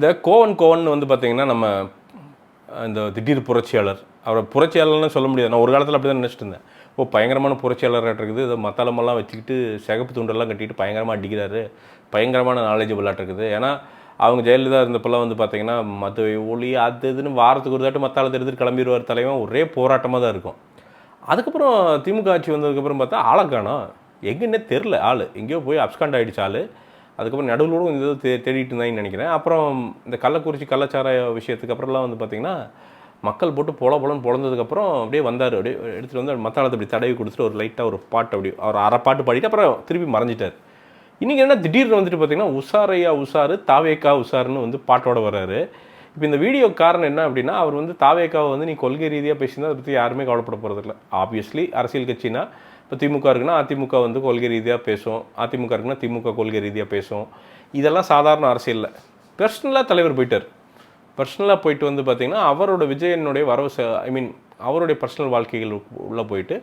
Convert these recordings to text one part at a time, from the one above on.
இந்த கோவன் கோவன் வந்து பார்த்தீங்கன்னா நம்ம இந்த திடீர் புரட்சியாளர். அவரை புரட்சியாளர்னு சொல்ல முடியாது. நான் ஒரு காலத்தில் அப்படி தான் நினச்சிட்டு இருந்தேன். ஓ பயங்கரமான புரட்சியாளராக இருக்குது. இதை மத்தாளமெல்லாம் வச்சுக்கிட்டு சிகப்பு துண்டெல்லாம் கட்டிட்டு பயங்கரமாக அடிக்கிறாரு. பயங்கரமான நாலேஜபிளாக இருக்குது. ஏன்னா அவங்க ஜெயலலிதா இருந்தப்பெல்லாம் வந்து பார்த்தீங்கன்னா மற்ற ஒளி அது இதுன்னு வாரத்துக்கு ஒரு தாட்டி மத்தாளத்தை எடுத்துட்டு கிளம்பிடுவார் தலைவன். ஒரே போராட்டமாக தான் இருக்கும். அதுக்கப்புறம் திமுக ஆட்சி வந்ததுக்கப்புறம் பார்த்தா ஆளை காணோம். எங்கன்னே தெரில ஆள். எங்கேயோ போய் அப்ஸ்காண்ட் ஆகிடுச்சு ஆள். அதுக்கப்புறம் நடுவில் கூட இந்த தே தேடிட்டு இருந்தாங்கன்னு நினைக்கிறேன். அப்புறம் இந்த கள்ளக்குறிச்சி கள்ளச்சாராய விஷயத்துக்கு அப்புறம்லாம் வந்து பார்த்திங்கன்னா மக்கள் போட்டு பொல பொலன்னு பொழந்ததுக்கப்புறம் அப்படியே வந்தார். அப்படியே எடுத்துகிட்டு வந்து மத்தாளத்தை அப்படி தடவி கொடுத்துட்டு ஒரு லைட்டாக ஒரு பாட்டு அப்படி அவர் அரை பாட்டு பாடிட்டு அப்புறம் திருப்பி மறைஞ்சிட்டார். இன்றைக்கி என்ன திடீர்னு வந்துட்டு பார்த்தீங்கன்னா உஷாரையா உஷாரு தாவேக்கா உஷாருன்னு வந்து பாட்டோட வர்றாரு. இப்போ இந்த வீடியோ காரணம் என்ன அப்படின்னா அவர் வந்து தாவேக்காவை வந்து நீ கொள்கை ரீதியாக பேசியிருந்தால் அதை பற்றி யாருமே கவலைப்பட போகிறதில்ல ஆப்வியஸ்லி அரசியல் கட்சினா இப்போ திமுக இருக்குன்னா அதிமுக வந்து கொள்கை ரீதியாக பேசும். அதிமுக இருக்குன்னா திமுக கொள்கை ரீதியாக பேசும். இதெல்லாம் சாதாரண அரசியலில் பர்சனலாக தலைவர் போயிட்டார். பர்சனலாக போயிட்டு வந்து பார்த்திங்கன்னா அவரோட விஜயனுடைய வரவு ஐ மீன் அவருடைய பர்சனல் வாழ்க்கைகள் உள்ளே போயிட்டு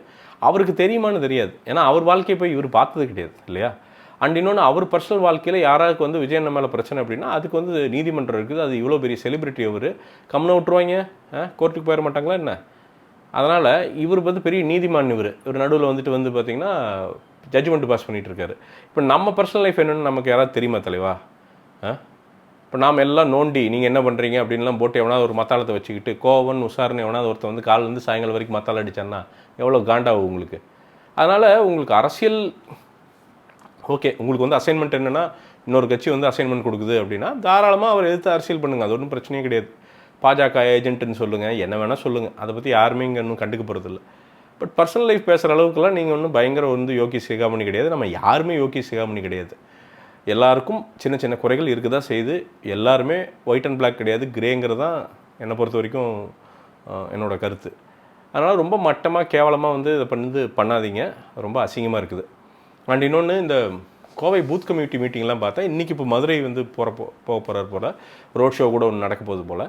அவருக்கு தெரியுமான்னு தெரியாது. ஏன்னா அவர் வாழ்க்கையை போய் இவர் பார்த்தது கிடையாது இல்லையா? அண்ட் இன்னொன்று அவர் பர்சனல் வாழ்க்கையில் யாராருக்கு வந்து விஜயன் மேலே பிரச்சனை அப்படின்னா அதுக்கு வந்து நீதிமன்றம் இருக்குது. அது இவ்வளோ பெரிய செலிபிரிட்டி அவர். கம்முன்னு விட்டுருவாங்க. கோர்ட்டுக்கு போயிட மாட்டாங்களா என்ன? அதனால் இவர் வந்து பெரிய நீதிமான் இவர். இவர் நடுவில் வந்துட்டு வந்து பார்த்தீங்கன்னா ஜட்ஜ்மெண்ட் பாஸ் பண்ணிகிட்டு இருக்காரு இப்போ நம்ம பர்சனல் லைஃப் என்னென்னு நமக்கு யாராவது தெரியுமா தலைவா? ஆ? இப்போ நாம் எல்லாம் நோண்டி நீங்கள் என்ன பண்ணுறீங்க அப்படின்லாம் போட்டு எவனாவது ஒரு மத்தாளத்தை வச்சுக்கிட்டு கோவன் உஷார்னு எவனாவது ஒருத்தர் வந்து காலிலேருந்து சாயங்காலம் வரைக்கும் மத்தாளம் அடித்தான்னா எவ்வளோ காண்டாகும் உங்களுக்கு? அதனால் உங்களுக்கு அரசியல் ஓகே உங்களுக்கு வந்து அசைன்மெண்ட் என்னென்னா இன்னொரு கட்சி வந்து அசைன்மெண்ட் கொடுக்குது அப்படின்னா தாராளமாக அவர் எதிர்த்து அரசியல் பண்ணுங்கள் அது ஒன்றும் பிரச்சனையே கிடையாது. பாஜக ஏஜென்ட்டுன்னு சொல்லுங்கள் என்ன வேணால் சொல்லுங்கள் அதை பற்றி யாருமே இங்கே இன்னும் கண்டுக்க போகிறதில்ல பட் பர்சனல் லைஃப் பேசுகிற அளவுக்குலாம் நீங்கள் ஒன்றும் பயங்கர வந்து யோகி சிகாமணி கிடையாது. நம்ம யாருமே யோகி சிகாமணி கிடையாது. எல்லாருக்கும் சின்ன சின்ன குறைகள் இருக்க தான் செய்து எல்லாருமே ஒயிட் அண்ட் பிளாக் கிடையாது. கிரேங்கிறது தான் என்னை பொறுத்த வரைக்கும் என்னோடய கருத்து. அதனால் ரொம்ப மட்டமாக கேவலமாக வந்து இதை பண்ணி பண்ணாதீங்க. ரொம்ப அசிங்கமாக இருக்குது. அண்ட் இன்னொன்று இந்த கோவை பூத் கம்யூனிட்டி மீட்டிங்லாம் பார்த்தா இன்றைக்கி இப்போ மதுரை வந்து போகிற போக போகிறார் போல். ரோட் ஷோ கூட ஒன்று நடக்க போகுது போல்.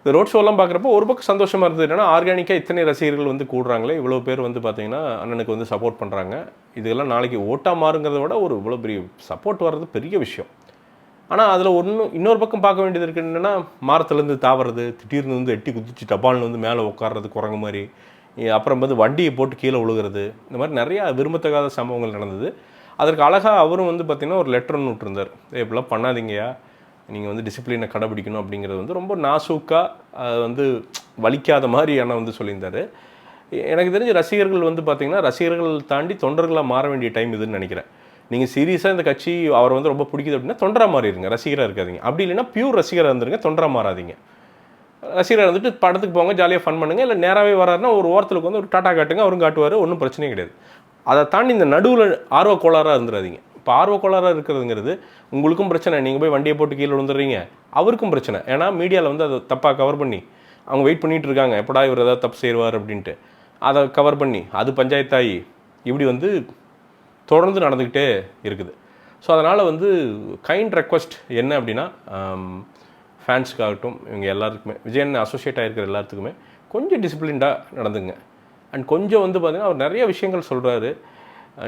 இந்த ரோட் ஷோலாம் பார்க்குறப்போ ஒரு பக்கம் சந்தோஷமாக இருந்தது என்னென்னா ஆர்கானிக்காக இத்தனை ரசிகர்கள் வந்து கூடுறாங்களே இவ்வளோ பேர் வந்து பார்த்திங்கன்னா அண்ணனுக்கு வந்து சப்போர்ட் பண்ணுறாங்க இதெல்லாம் நாளைக்கு ஓட்டாக மாறுங்கிறத விட ஒரு இவ்வளோ பெரிய சப்போர்ட் வர்றது பெரிய விஷயம். ஆனால் அதில் ஒன்று இன்னொரு பக்கம் பார்க்க வேண்டியது இருக்குது என்னென்னா மரத்துலேருந்து தாவறது திடீர்னு வந்து எட்டி குதிச்சு டபால்னு வந்து மேலே உட்கார்றது குரங்கு மாதிரி. அப்புறம் வந்து வண்டியை போட்டு கீழே விழுகிறது இந்த மாதிரி நிறையா விரும்பத்தகாத சம்பவங்கள் நடந்தது. அதற்கு அழகாக அவரும் வந்து பார்த்திங்கன்னா ஒரு லெட்டர் ஒன்று விட்டுருந்தார். இப்படிலாம் பண்ணாதீங்கயா நீங்கள் வந்து டிசிப்ளினை கடைபிடிக்கணும் அப்படிங்கிறது வந்து ரொம்ப நாசூக்காக வந்து வலிக்காத மாதிரி ஆனால் வந்து சொல்லியிருந்தார். எனக்கு தெரிஞ்ச ரசிகர்கள் வந்து பார்த்திங்கன்னா ரசிகர்கள் தாண்டி தொண்டர்களாக மாற வேண்டிய டைம் இதுன்னு நினைக்கிறேன். நீங்கள் சீரியஸாக இந்த கட்சி அவர் வந்து ரொம்ப பிடிக்குது அப்படின்னா தொண்டராக மாறிடுங்க ரசிகராக இருக்காதீங்க. அப்படி இல்லைன்னா பியூர் ரசிகராக இருந்துருங்க தொண்டராக மாறாதீங்க. ரசிகராக இருந்துட்டு படத்துக்கு போங்க ஜாலியாக ஃபன் பண்ணுங்கள் இல்லை நேராகவே வராருன்னா ஒரு ஓரத்துக்கு வந்து ஒரு டாட்டா காட்டுங்க அவரும் காட்டுவார் ஒன்றும் பிரச்சனையும் கிடையாது. அதை தாண்டி இந்த நடுவில் ஆர்வ கோளாறாக இருந்துடாதீங்க இப்போ ஆர்வ கோளாறாக இருக்கிறதுங்கிறது உங்களுக்கும் பிரச்சனை. நீங்கள் போய் வண்டியை போட்டு கீழே விழுந்துடுறீங்க. அவருக்கும் பிரச்சனை. ஏன்னா மீடியாவில் வந்து அதை தப்பாக கவர் பண்ணி அவங்க வெயிட் பண்ணிட்டு இருக்காங்க. எப்படா இவர் ஏதாவது தப்பு செய்வார் அப்படின்ட்டு. அதை கவர் பண்ணி அது பஞ்சாயத்தாகி இப்படி வந்து தொடர்ந்து நடந்துக்கிட்டே இருக்குது. ஸோ அதனால் வந்து கைண்ட் ரெக்வஸ்ட் என்ன அப்படின்னா ஃபேன்ஸுக்காகட்டும் இவங்க எல்லாருக்குமே விஜயன் அசோசியேட் ஆகிருக்கிற எல்லாத்துக்குமே கொஞ்சம் டிசிப்ளின்டாக நடந்துங்க. அண்ட் கொஞ்சம் வந்து பார்த்திங்கன்னா அவர் நிறைய விஷயங்கள் சொல்கிறாரு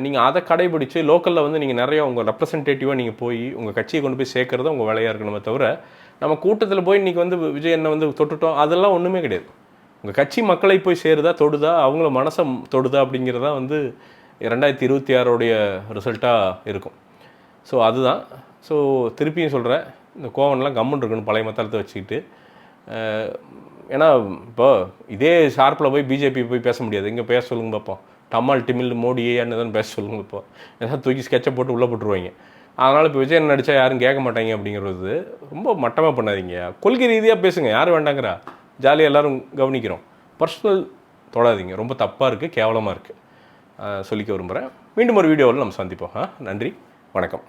நீங்கள் அதை கடைபிடிச்சு லோக்கலில் வந்து நீங்கள் நிறைய உங்கள் ரெப்ரசன்டேட்டிவாக நீங்கள் போய் உங்கள் கட்சியை கொண்டு போய் சேர்க்குறது உங்கள் வேலையாக இருக்கணுமே தவிர நம்ம கூட்டத்தில் போய் இன்றைக்கி வந்து விஜய் என்ன வந்து தொட்டுட்டோம் அதெல்லாம் ஒன்றுமே கிடையாது. உங்கள் கட்சி மக்களை போய் சேருதா தொடுதா அவங்கள மனசை தொடுதா அப்படிங்கிறதா வந்து ரெண்டாயிரத்தி இருபத்தி ஆறோடைய ரிசல்ட்டாக இருக்கும். ஸோ அதுதான். ஸோ திருப்பியும் சொல்கிறேன் இந்த கோவன்லாம் கம்முன்னு இருக்கணும் பழைய மத்தாளத்தை வச்சுக்கிட்டு. ஏன்னா இப்போ இதே ஷார்ப்பில் போய் பிஜேபி போய் பேச முடியாது. இங்கே பேச சொல்லுங்க பார்ப்போம் டமால் டிமில் மோடி தான் பேச சொல்லுங்க இப்போ ஏதாவது தூக்கி ஸ்கெட்சை போட்டு உள்ளே போட்டுருவாங்க. அதனால் இப்போ விஜயன் நடித்தா யாரும் கேட்க மாட்டாங்க அப்படிங்கிறது ரொம்ப மட்டமாக பண்ணாதீங்க. கொள்கை ரீதியாக பேசுங்க. யாரும் வேண்டாங்கிறா? ஜாலியாக எல்லாரும் கவனிக்கிறோம். பர்சனல் தொடாதீங்க. ரொம்ப தப்பாக இருக்குது கேவலமாக இருக்குது சொல்லிக்க விரும்புகிறேன் மீண்டும் ஒரு வீடியோவில் நம்ம சந்திப்போம். ஆ? நன்றி. வணக்கம்.